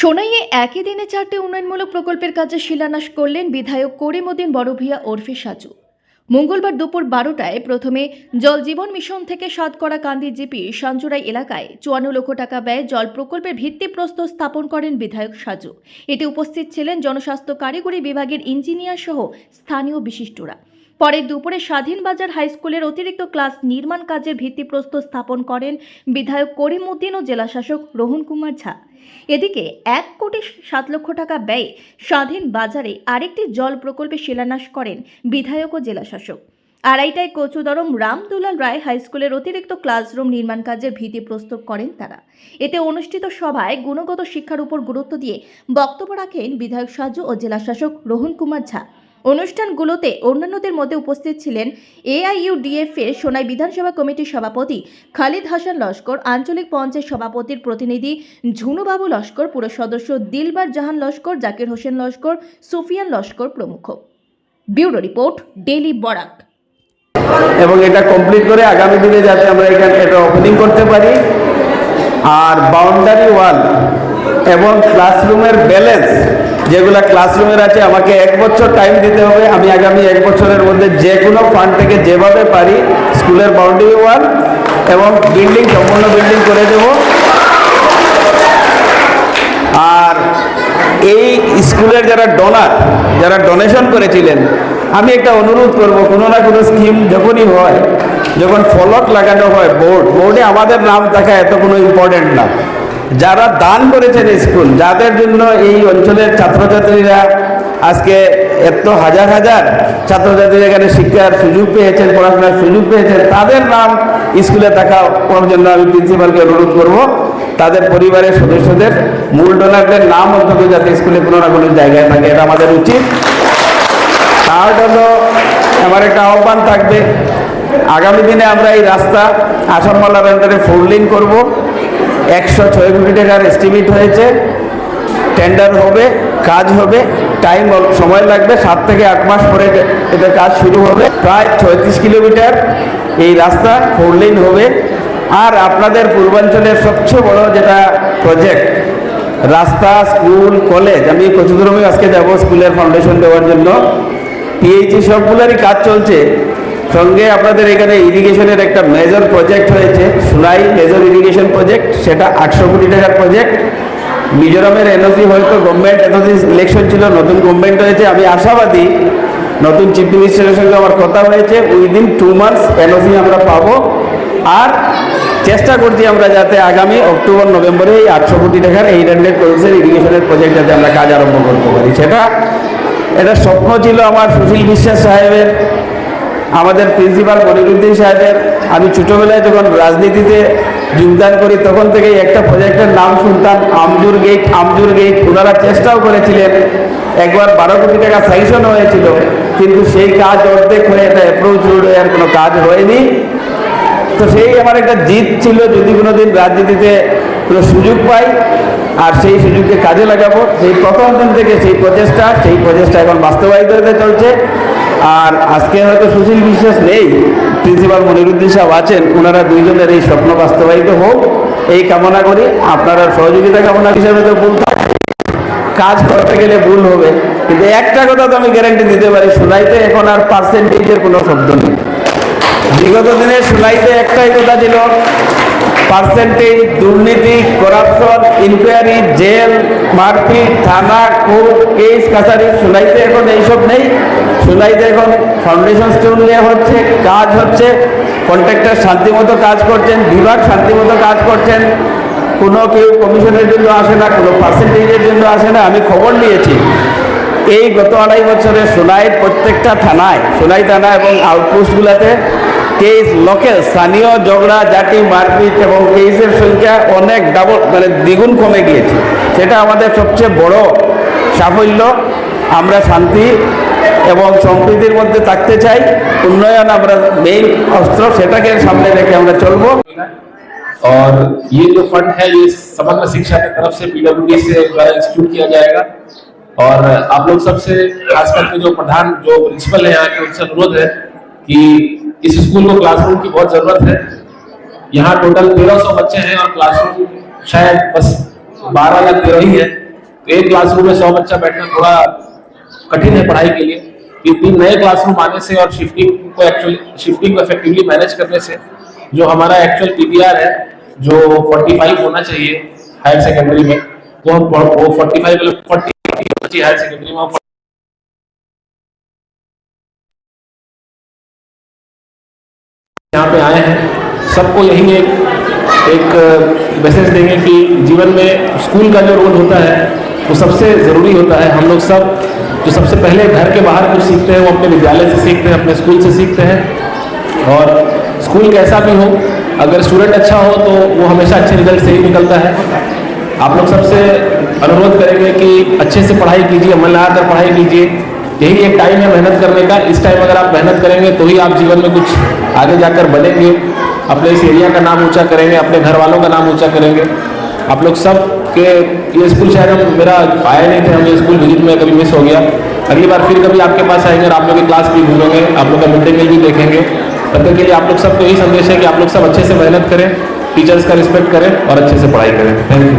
সোনাইয়ে একই দিনে চারটি উন্নয়নমূলক প্রকল্পের কাজে শিলান্যাস করলেন বিধায়ক করিমউদ্দিন বড়ভিয়া ওরফে সাজু। মঙ্গলবার দুপুর বারোটায় প্রথমে জল জীবন মিশন থেকে সাতকড়া কান্দি জিপি সাঞ্জুরাই এলাকায় চুয়ান্ন লক্ষ টাকা ব্যয়ে জল প্রকল্পের ভিত্তিপ্রস্তর স্থাপন করেন বিধায়ক সাজু। এতে উপস্থিত ছিলেন জনস্বাস্থ্য কারিগরি বিভাগের ইঞ্জিনিয়ার সহ স্থানীয় বিশিষ্টরা। পরে দুপুরে স্বাধীন বাজার হাই স্কুলের অতিরিক্ত ক্লাস নির্মাণ কাজের ভিত্তিপ্রস্তর স্থাপন করেন বিধায়ক করিমউদ্দিন ও জেলাশাসক রোহন কুমার ঝা। এদিকে এক কোটি সাত লক্ষ টাকা ব্যয়ে স্বাধীন বাজারে আরেকটি জল প্রকল্পে শিলান্যাস করেন বিধায়ক ও জেলাশাসক। আড়াইটায় কচুদরম, রামদুলাল রায় হাই স্কুলের অতিরিক্ত ক্লাসরুম নির্মাণ কাজের ভিত্তি প্রস্তুত করেন তারা। এতে অনুষ্ঠিত সভায় গুণগত শিক্ষার উপর গুরুত্ব দিয়ে বক্তব্য রাখেন বিধায়ক সাজু ও জেলাশাসক রোহন কুমার ঝা। অনুষ্ঠানগুলোতে অন্যান্যদের মধ্যে উপস্থিত ছিলেন এআইইউডিএফ এর সোনাই বিধানসভা কমিটির সভাপতি খালিদ হাসান লস্কর, আঞ্চলিক পঞ্চায়েত সভাপতির প্রতিনিধি ঝুনুবাবু লস্কর, পুর সদস্য দিলবার জাহান লস্কর, জাকির হোসেন লস্কর, সুফিয়ান লস্কর প্রমুখ। Bureau report daily Barak. এবং এটা কমপ্লিট করে আগামী দিনে যাতে আমরা এখানে এটা ওপেনিং করতে পারি। আর বাউন্ডারি ওয়াল এবং ক্লাসরুমের ব্যালেন্স যেগুলো ক্লাসরুমের আছে, আমাকে এক বছর টাইম দিতে হবে। আমি আগামী এক বছরের মধ্যে যে কোনো ফান্ড থেকে যেভাবে পারি, স্কুলের বাউন্ডারি ওয়াল এবং বিল্ডিং সম্পূর্ণ বিল্ডিং করে দেবো। আর এই স্কুলের যারা ডোনার যারা ডোনেশন করেছিলেন, আমি একটা অনুরোধ করব, কোনো না কোনো স্কিম যখনই হয়, যখন ফলক লাগানো হয় বোর্ড বোর্ডে আমাদের নাম থাকা এত কোনো ইম্পর্টেন্ট না। যারা দান করেছেন স্কুল, যাদের জন্য এই অঞ্চলের ছাত্রছাত্রীরা আজকে এত হাজার হাজার ছাত্রছাত্রীরা এখানে শিক্ষার সুযোগ পেয়েছেন, পড়াশোনার সুযোগ পেয়েছেন, তাদের নাম স্কুলে থাকা জন্য আমি প্রিন্সিপালকে অনুরোধ করব। তাদের পরিবারের সদস্যদের, মূল ডোনারদের নাম অন্তত যাতে স্কুলে কোনো না কোনো জায়গায় থাকে, এটা আমাদের উচিত। তার হলো আমার একটা আহ্বান থাকবে। আগামী দিনে আমরা এই রাস্তা আসামমালার আন্ডারে ফোর লেন করব। একশো ছয় কোটি টাকার এস্টিমেট হয়েছে। টেন্ডার হবে, কাজ হবে টাইম সময় লাগবে, সাত থেকে আট মাস পরে এটা কাজ শুরু হবে। প্রায় ছয়ত্রিশ কিলোমিটার এই রাস্তা ফোর লেন হবে। আর আপনাদের পূর্বাঞ্চলের সবচেয়ে বড় যেটা প্রজেক্ট রাস্তা স্কুল কলেজ আমি কচুদরমে আজকে যাব স্কুলের ফাউন্ডেশন দেওয়ার জন্য। পিএইচি সবগুলোরই কাজ চলছে। সঙ্গে আপনাদের এখানে ইরিগেশনের একটা মেজর প্রজেক্ট হয়েছে সুনাই মেজর ইরিগেশন প্রজেক্ট সেটা আটশো কোটি টাকার প্রজেক্ট মিজোরামের এনওসি হয়তো গভর্নমেন্ট এতদিন ইলেকশন ছিল, নতুন গভর্নমেন্ট হয়েছে। আমি আশাবাদী নতুন চিফ মিনিস্টারের সঙ্গে আমার কথা হয়েছে উইদিন টু মান্থস এনওসি আমরা পাবো। আর চেষ্টা করছি আমরা যাতে আগামী অক্টোবর, নভেম্বরে এই আটশো কোটি টাকার এইট হান্ড্রেড করোড়সের ইরিগেশনের প্রজেক্ট যাতে আমরা কাজ আরম্ভ করতে পারি। সেটা, এটা স্বপ্ন ছিল আমার সুশীল বিশ্বাস সাহেবের। আমাদের প্রিন্সিপাল মনিরুদ্দিন সাহেবের, আমি ছোটোবেলায় যখন রাজনীতিতে যোগদান করি, তখন থেকে একটা প্রজেক্টের নাম শুনতাম, আমজুর গেট আমজুর গেট ওনারা চেষ্টাও করেছিলেন, একবার বারো কোটি টাকা স্যাংশন হয়েছিল, কিন্তু সেই কাজ অর্ধেক হয়ে এটা অ্যাপ্রোচ রোড আর কোনো কাজ হয়নি। তো সেই আমার একটা জিত ছিল, যদি কোনোদিন রাজনীতিতে কোনো সুযোগ পাই, আর সেই সুযোগকে কাজে লাগাবো। সেই প্রথম দিন থেকে সেই প্রচেষ্টা সেই প্রচেষ্টা এখন বাস্তবায়িত হতে চলছে। আর আজকে হয়তো সুশীল বিশ্বাস নেই, প্রিন্সিপাল মনিরুদ্দিন সাহেব আছেন ওনারা দুইজনের এই স্বপ্ন বাস্তবায়িত হোক, এই কামনা করি, আপনারা সহযোগিতা কামনা হিসাবে তো থাকে। কাজ করতে গেলে ভুল হবে, কিন্তু একটা কথা তো আমি গ্যারান্টি দিতে পারি শোনাইতে এখন আর পার্সেন্টেজের কোনো শব্দ নেই বিগত দিনে শুনাইতে একটাই কথা ছিল পার্সেন্টেজ দুর্নীতি করাপশন ইনকোয়ারি জেল মারপিট, থানা কোর্ট কেস কাছারি শুনাইতে এখন এইসব নেই শুনাইতে এখন ফাউন্ডেশন স্টোন নেওয়া হচ্ছে কাজ হচ্ছে কন্ট্রাক্টর শান্তিমতো কাজ করছেন, বিভাগ শান্তিমতো কাজ করছেন, কোনো কেউ কমিশনের জন্য আসে না, কোনো পার্সেন্টেজের জন্য আসে না, আমি খবর নিয়েছি। এই গত আড়াই বছরে সোনাইয়ের প্রত্যেকটা থানায়, সোনাই থানা এবং আউটপোস্টগুলোতে কেস লোকেল স্থানীয় ঝগড়া, জাতি মারপিট এবং কেসের সংখ্যা অনেক ডাবল মানে দ্বিগুণ কমে গিয়েছে। সেটা আমাদের সবচেয়ে বড় সাফল্য। আমরা শান্তি এবং সম্প্রীতির মধ্যে থাকতে চাই উন্নয়ন আমরা মেইন অস্ত্র সেটাকে সামনে রেখে আমরা চলবো और ये जो फंड है ये समग्र शिक्षा की तरफ से पीडब्ल्यूडी से द्वारा इंस्टीट्यूट किया जाएगा और आप लोग सबसे खास करके जो प्रधान जो प्रिंसिपल है यहाँ के उनसे अनुरोध है कि इस स्कूल को क्लासरूम की बहुत जरूरत है यहाँ टोटल तेरह सौ बच्चे हैं और क्लासरूम शायद बस बारह या तेरह ही है तो एक क्लासरूम में सौ बच्चा बैठना थोड़ा कठिन है पढ़ाई के लिए ये तीन नए क्लासरूम आने से और शिफ्टिंग को एक्चुअली शिफ्टिंग को इफेक्टिवली मैनेज करने से जो हमारा एक्चुअल पीपीआर है, जो 45 होना चाहिए हायर सेकेंडरी में वो हम वो 45 मतलब 40 बच्चे हायर सेकेंडरी में यहाँ पे आए हैं। सबको यही एक एक मैसेज देंगे कि जीवन में स्कूल का जो रोल होता है, वो सबसे ज़रूरी होता है। हम लोग सब जो सबसे पहले घर के बाहर कुछ सीखते हैं, वो अपने विद्यालय से सीखते हैं, अपने स्कूल से सीखते हैं। और स्कूल कैसा भी हो, अगर स्टूडेंट अच्छा हो तो वो हमेशा अच्छे रिज़ल्ट से ही निकलता है। आप लोग सबसे अनुरोध करेंगे कि अच्छे से पढ़ाई कीजिए, मन लगा कर पढ़ाई कीजिए। यही एक टाइम है मेहनत करने का। इस टाइम अगर आप मेहनत करेंगे तो ही आप जीवन में कुछ आगे जाकर बनेंगे। अपने इस एरिया का नाम ऊँचा करेंगे, अपने घर वालों का नाम ऊँचा करेंगे। आप लोग सब के ये स्कूल शायद हम, मेरा आया नहीं थे, हम ये स्कूल विज़िट में कभी मिस हो गया। अगली बार फिर कभी आपके पास आएँगे और आप लोग की क्लास भी घूमेंगे आप लोग का मिड डे मील भी देखेंगे। तब तक के लिए आप लोग सबको यही संदेश है कि आप लोग सब अच्छे से मेहनत करें टीचर्स का रिस्पेक्ट करें और अच्छे से पढ़ाई करें। Thank you